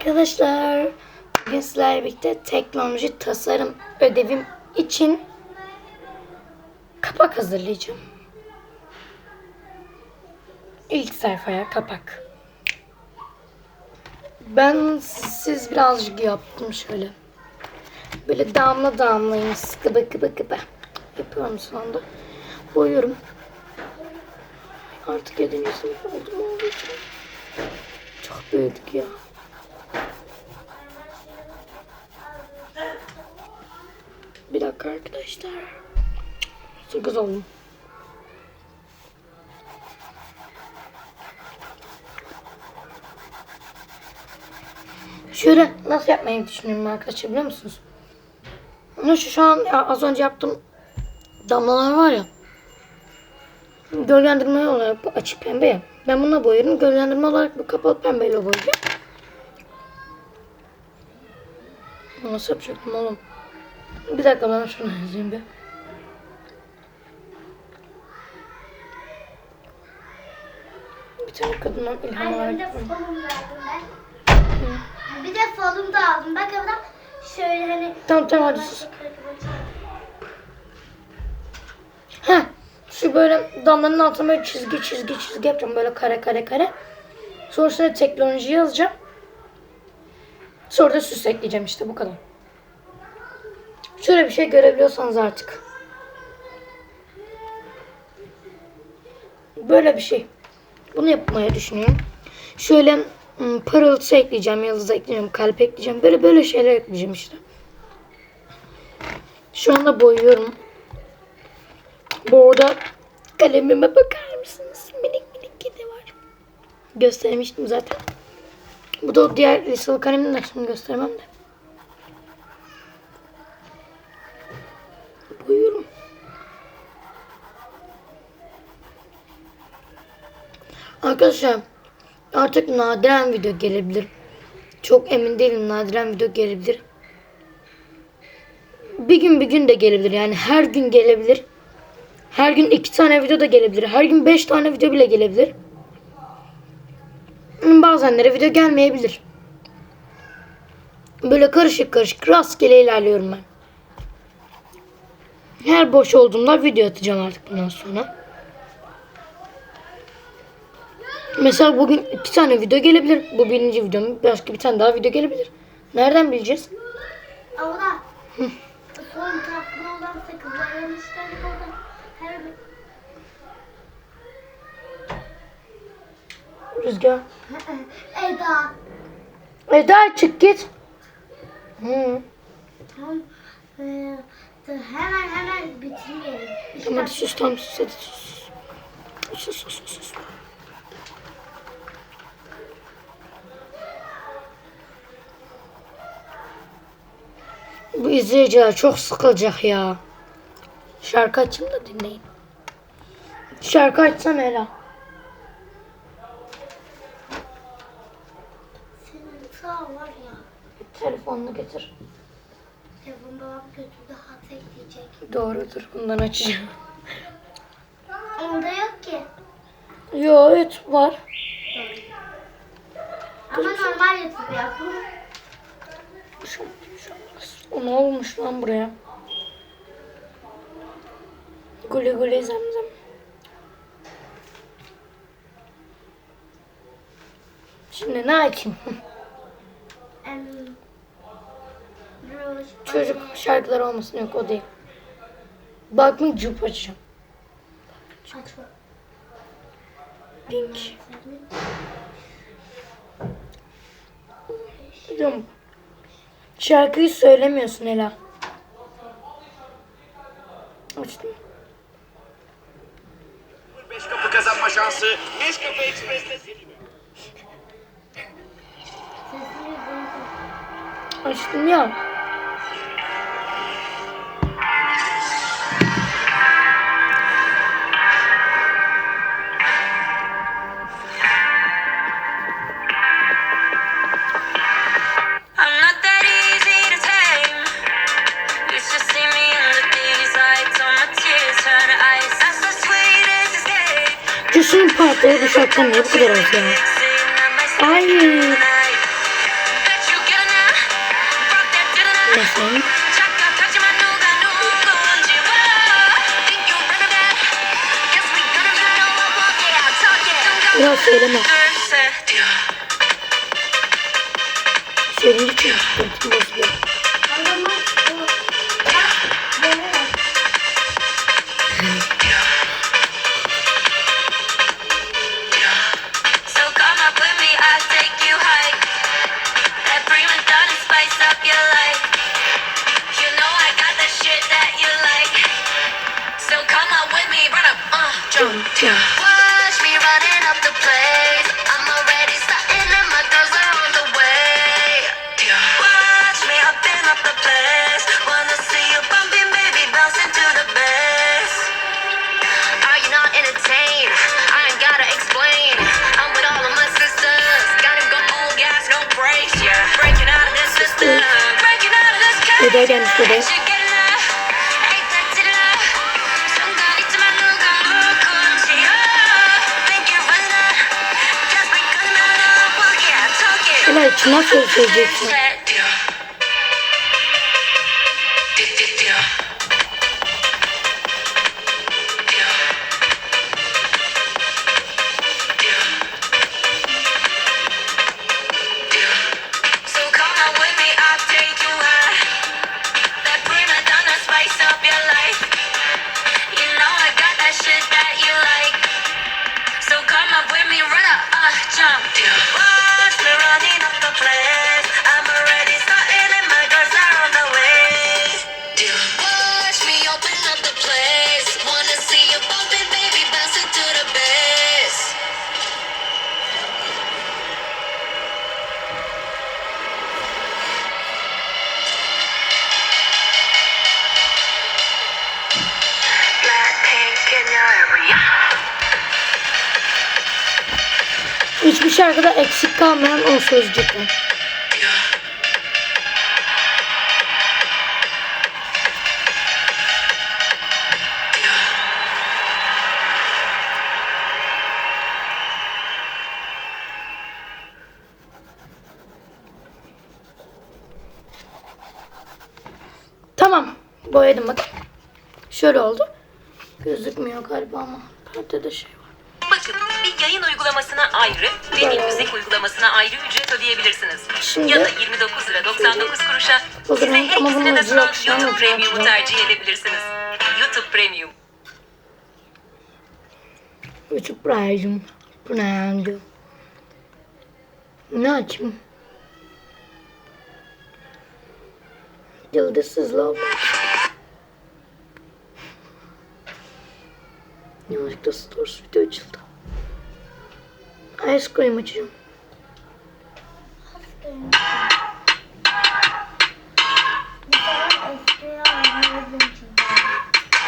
arkadaşlar. Bugün sizlerle birlikte teknoloji tasarım ödevim için kapak hazırlayacağım. İlk sayfaya kapak. Ben siz birazcık yaptım şöyle. Böyle damla damlayın sıkı kıba kıba. Yapıyorum şu anda. Boyuyorum. Artık yedinci sınıf oldum. Çok büyüdük ya. Bir dakika arkadaşlar. Sakız oldum. Şöyle nasıl yapmayı düşünüyorum arkadaşlar biliyor musunuz? Ama şu, şu an ya az önce yaptığım damlalar var ya. Gölgelendirme olarak bu açık pembe ya. Ben bununla boyarım. Gölgelendirme olarak bu kapalı pembeyle boyayacağım. Nasıl yapacaktım oğlum? Bir dakika ben şunu yazayım bir. Bir tane kadından ilham de alarak. falım verdim ben. Bir de falım da aldım. Bak abla şöyle hani. Tamam tamam hadi sus. Heh. Şu böyle damlanın altına böyle çizgi çizgi çizgi yapacağım. Böyle kare kare kare. Sonra üstüne teknoloji yazacağım. Sonra da süs ekleyeceğim işte bu kadar. Şöyle bir şey görebiliyorsanız artık. Böyle bir şey. Bunu yapmaya düşünüyorum. Şöyle ım, parıltı ekleyeceğim, yıldız ekleyeceğim, kalp ekleyeceğim. Böyle böyle şeyler ekleyeceğim işte. Şu anda boyuyorum. Bu arada kalemime bakar mısınız? Minik minik kedi var. Göstermiştim zaten. Bu da diğer lisalı kalemini de şimdi göstermem de. Arkadaşlar artık nadiren video gelebilir. Çok emin değilim nadiren video gelebilir. Bir gün bir gün de gelebilir yani her gün gelebilir. Her gün iki tane video da gelebilir. Her gün beş tane video bile gelebilir. Bazenlere video gelmeyebilir. Böyle karışık karışık rastgele ilerliyorum ben. Her boş olduğumda video atacağım artık bundan sonra. Mesela bugün iki tane video gelebilir. Bu birinci videom. Başka bir tane daha video gelebilir. Nereden bileceğiz? Abla. Son tatlı olan sakızların işte orada. Her bir... Rüzgar. Eda. Eda çık git. Hı. Tamam. Ee, hemen hemen bitirmeyelim. Tamam sus tamam sus hadi sus. Sus sus sus sus. Bu izleyiciler çok sıkılacak ya. Şarkı açayım da dinleyin. Şarkı açsana Ela. Senin sağ var ya. Telefonunu getir. Telefon babam götürdü hat ekleyecek. Doğrudur bundan açacağım. Onda yok ki. Yo evet var. Ama normal YouTube yapın. Şu, şu, o ne olmuş lan buraya? Gule gule zemzem. Şimdi ne açayım? Çocuk şarkıları olmasın yok o değil. Bakmayın cüp açacağım. aç bak. Pink. Şarkıyı söylemiyorsun Ela. Açtım. Beş kapı kazanma şansı. Sesini duydum. Açtım ya. Bütün parçayı düşerttim ya bu kadar az ya. Ay. Neyse. Biraz söyleme. Senin için. Bütün bozuyor. buraya gelmiş dedi. Ulan içine söyleyeceksin. tamamen o sözcükler. Tamam. Boyadım bak. Şöyle oldu. Gözükmüyor galiba ama. Perde de şey ayrı, Demi Müzik uygulamasına ayrı ücret ödeyebilirsiniz. Şimdi, ya da 29 lira 99 kuruşa size her ikisine de sunan YouTube Premium'u tercih edebilirsiniz. YouTube Premium. YouTube Premium. Premium. Ne açayım? Yıldızsız love. Yanlışlıkla Stores video açıldı. Ice cream açacağım.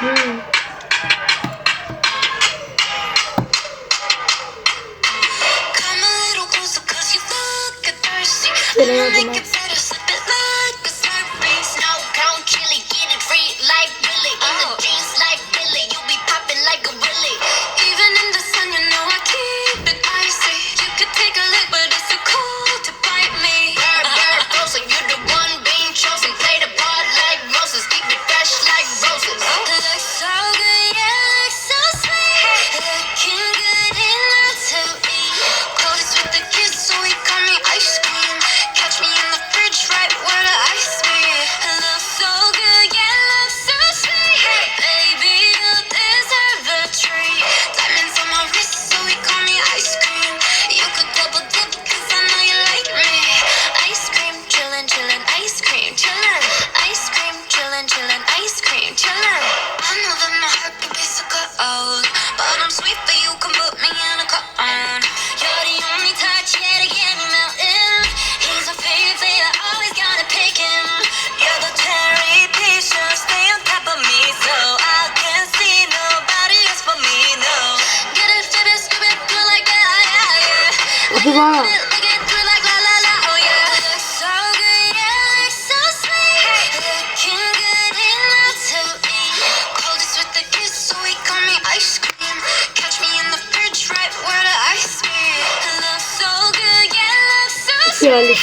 Hmm.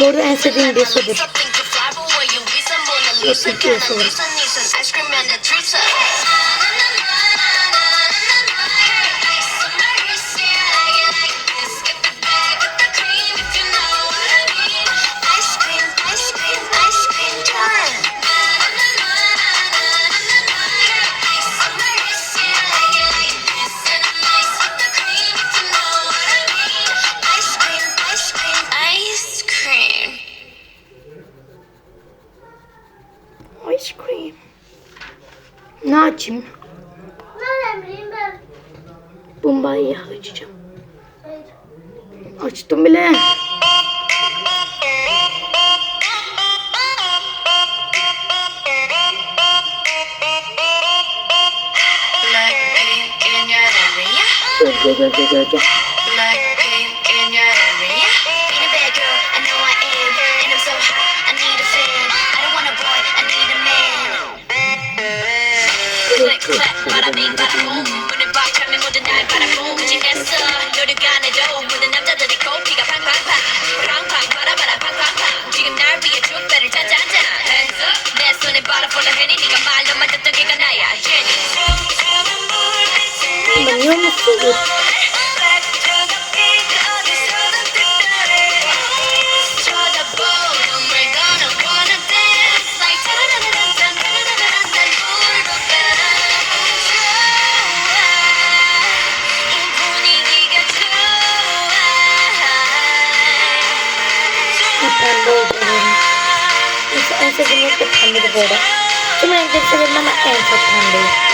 Bu arada en sevdiğim bir sorudur. Lisa think Being a bad girl, I know I am. And I'm so hot, I need a fan. I don't want a boy, I need a man. Click, clack, bada bing, bada boom. Anlamıyor musunuz? Ha, pembe oldu benim. Neyse en sevdiğim renk de pembedir bu arada. Tüm renkleri severim ama en çok pembeyi.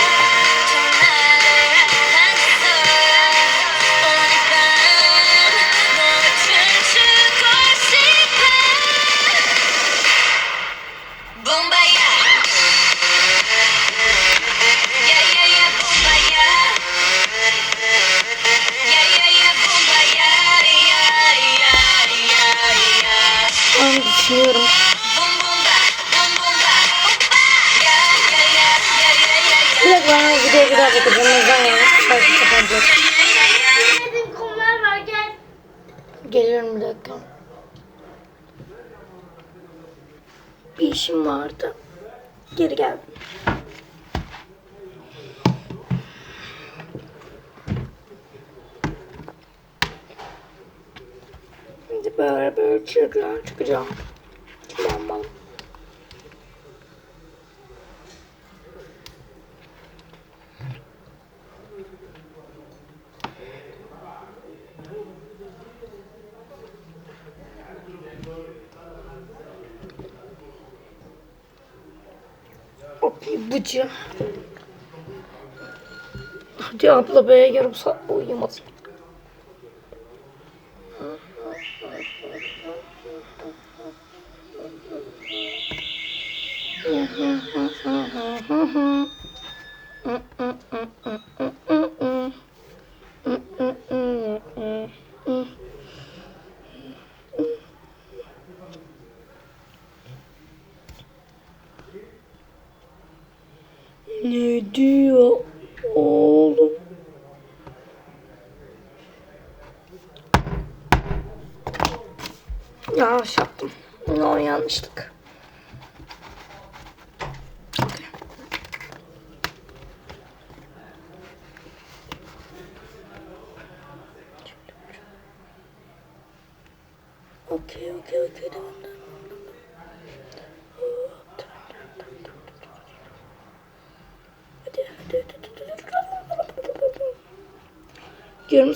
O videoya daha bakacağım. O yani şarkı kapanacak. Bilmediğim konular var gel. Geliyorum bir dakika. Bir işim vardı. Geri geldim. Şimdi böyle böyle çocuklar çıkacağım. Tamam. Okey bıcı. Hadi abla be yarım saat uyumadım. Ne diyor oğlum? Yanlış yaptım. No yanlışlık.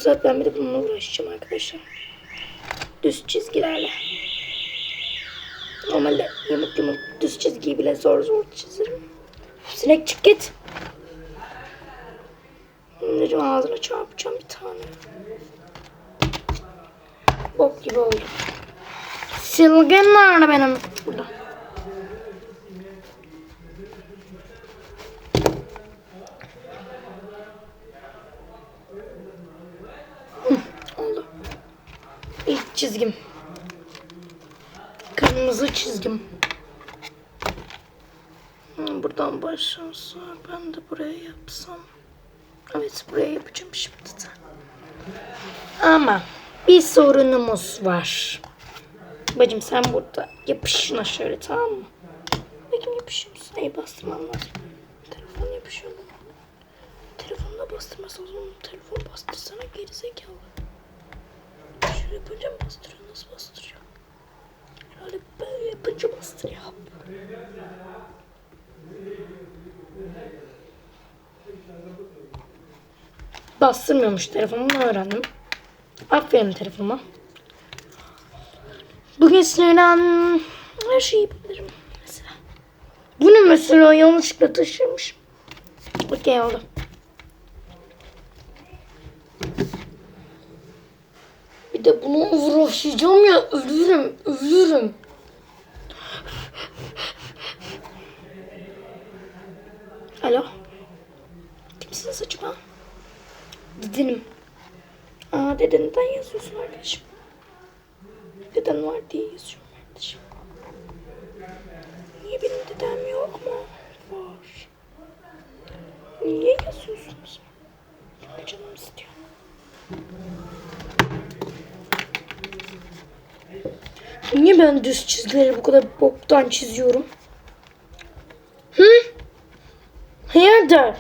Saat ben de bununla uğraşacağım arkadaşlar. Düz çizgilerle. Normalde yamuk yumuk düz çizgiyi bile zor zor çizerim. Sinek çık git. Dedim ağzına çarpacağım bir tane. Bok gibi oldu. Silgen nerede benim? Burada. Hı, oldu. İlk çizgim. kırmızı çizgim. Hmm, Buradan başlansa ben de buraya yapsam. Evet buraya yapacağım şimdi de. Ama bir sorunumuz var. Bacım sen burada yapışına şöyle tamam mı? Bakayım yapışıyor musun? İyi bastırmam lazım. Telefon yapışıyor mu? Telefonla bastırmazsan o zaman telefon bastırsana geri zekalı. Şöyle yapınca mı bastırıyor? Nasıl bastırıyor? Herhalde böyle yapınca bastırıyor. Bastırmıyormuş telefonumu öğrendim. Aferin telefonuma. Bugün sinirlen her şeyi yapabilirim mesela. Bunu mesela yanlışlıkla taşırmışım. Okey oldu. Bir de bunu uğraşacağım ya ölürüm ölürüm. Alo. Kimsiniz acaba? Dedenim. Aa dedenden yazıyorsun arkadaşım. Deden var diye yazıyorum kardeşim. Niye benim dedem yok mu? Var. Niye yazıyorsunuz? Çünkü canım istiyor. Niye ben düz çizgileri bu kadar boktan çiziyorum? Hı? Hayırdır?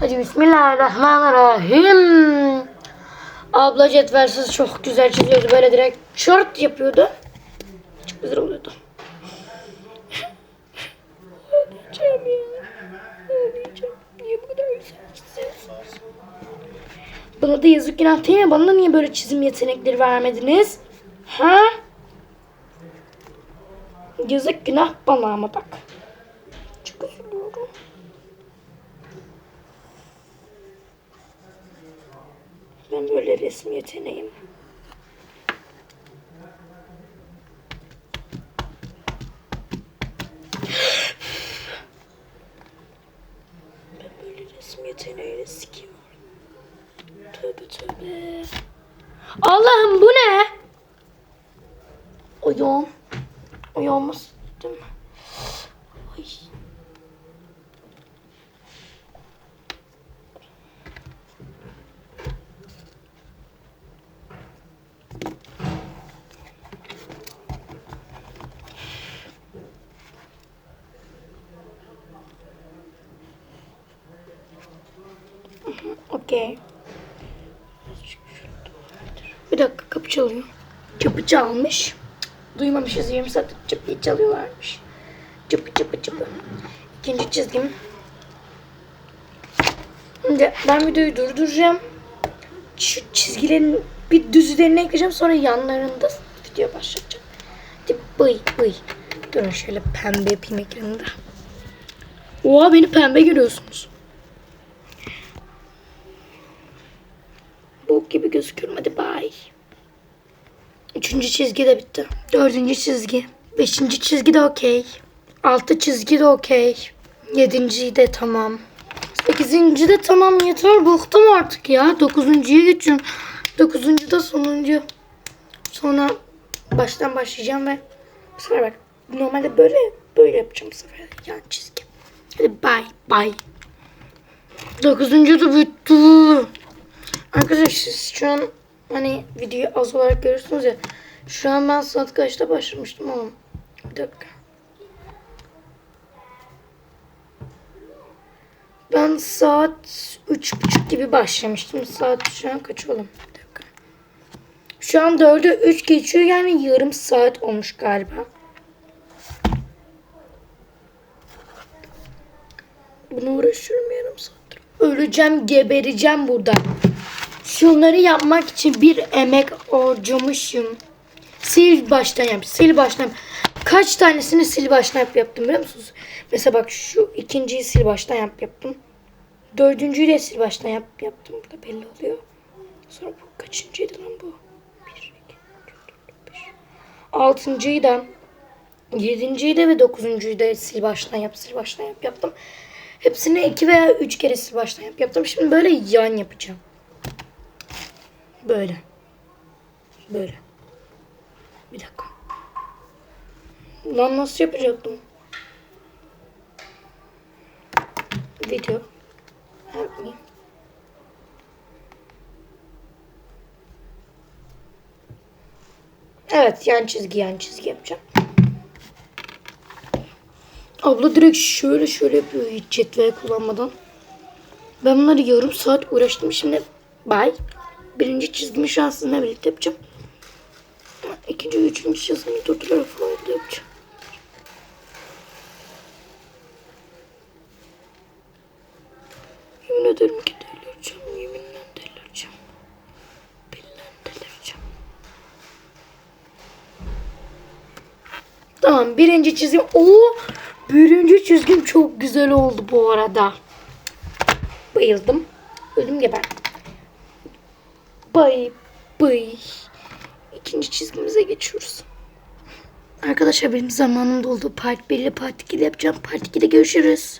Hadi Bismillahirrahmanirrahim. Abla cetvelsiz çok güzel çiziyordu. Böyle direkt çort yapıyordu. Çok güzel oluyordu. Ağlayacağım ya. Ağlayacağım. Niye bu kadar güzel çiziyorsunuz? Bana da yazık günah değil mi? Bana niye böyle çizim yetenekleri vermediniz? Ha? Yazık günah bana ama bak. Çok üzülüyorum. Ben böyle resim yeteneğim. Ben böyle resim yeteneğiyle sikiyorum. Tövbe tövbe. Allah'ım bu ne? Ayağım. Ayağıma sıktım. Ay. Okey. Bir dakika kapı çalıyor. Kapı çalmış. Duymamışız 20 saat kapıyı çalıyorlarmış. Çıpı çıpı çıpı. İkinci çizgim. Şimdi ben videoyu durduracağım. Şu çizgilerin bir düz üzerine ekleyeceğim. Sonra yanlarında video başlatacağım. Hadi bıy bıy. Durun şöyle pembe yapayım ekranında. Oha beni pembe görüyorsunuz. Bok gibi gözüküyorum. Hadi bye. Üçüncü çizgi de bitti. Dördüncü çizgi. Beşinci çizgi de okey. Altı çizgi de okey. Yedinci de tamam. Sekizinci de tamam yeter. Bıktım artık ya. Dokuzuncuya geçiyorum. Dokuzuncu da sonuncu. Sonra baştan başlayacağım ve bu sefer bak normalde böyle böyle yapacağım bu sefer. Yan çizgi. Hadi bye bye. Dokuzuncu da bitti. Arkadaşlar siz şu an hani videoyu az olarak görürsünüz ya. Şu an ben saat kaçta başlamıştım oğlum? Bir dakika. Ben saat üç buçuk gibi başlamıştım. Saat şu an kaç oğlum? Bir dakika. Şu an dörde üç geçiyor yani yarım saat olmuş galiba. Buna uğraşıyorum yarım saattir. Öleceğim, gebereceğim burada. Şunları yapmak için bir emek harcamışım. Sil baştan yap, sil baştan. Kaç tanesini sil baştan yap yaptım biliyor musunuz? Mesela bak şu ikinciyi sil baştan yap yaptım. Dördüncüyü de sil baştan yap yaptım. Burada belli oluyor. Sonra bu kaçıncıydı lan bu? Bir, iki, üç, dört, beş. Altıncıyı da yedinciyi de ve dokuzuncuyu da sil baştan yap, sil baştan yap yaptım. Hepsini iki veya üç kere sil baştan yap yaptım. Şimdi böyle yan yapacağım. Böyle. Böyle. Bir dakika. Lan nasıl yapacaktım? Video. Yapmayayım. Evet yan çizgi yan çizgi yapacağım. Abla direkt şöyle şöyle yapıyor hiç cetvel kullanmadan. Ben bunları yarım saat uğraştım şimdi. Bay. Birinci çizgimi şu an sizinle birlikte yapacağım. İkinci ve üçüncü çizgimi durdurarak falan yapacağım. Yemin ederim ki delireceğim. Yeminle delireceğim. Billahi delireceğim. Tamam birinci çizgim. Oo, birinci çizgim çok güzel oldu bu arada. Bayıldım. Öldüm geber. Bay bay. İkinci çizgimize geçiyoruz. Arkadaşlar benim zamanım doldu. Part 1 ile Part 2 yapacağım. Part 2'de görüşürüz.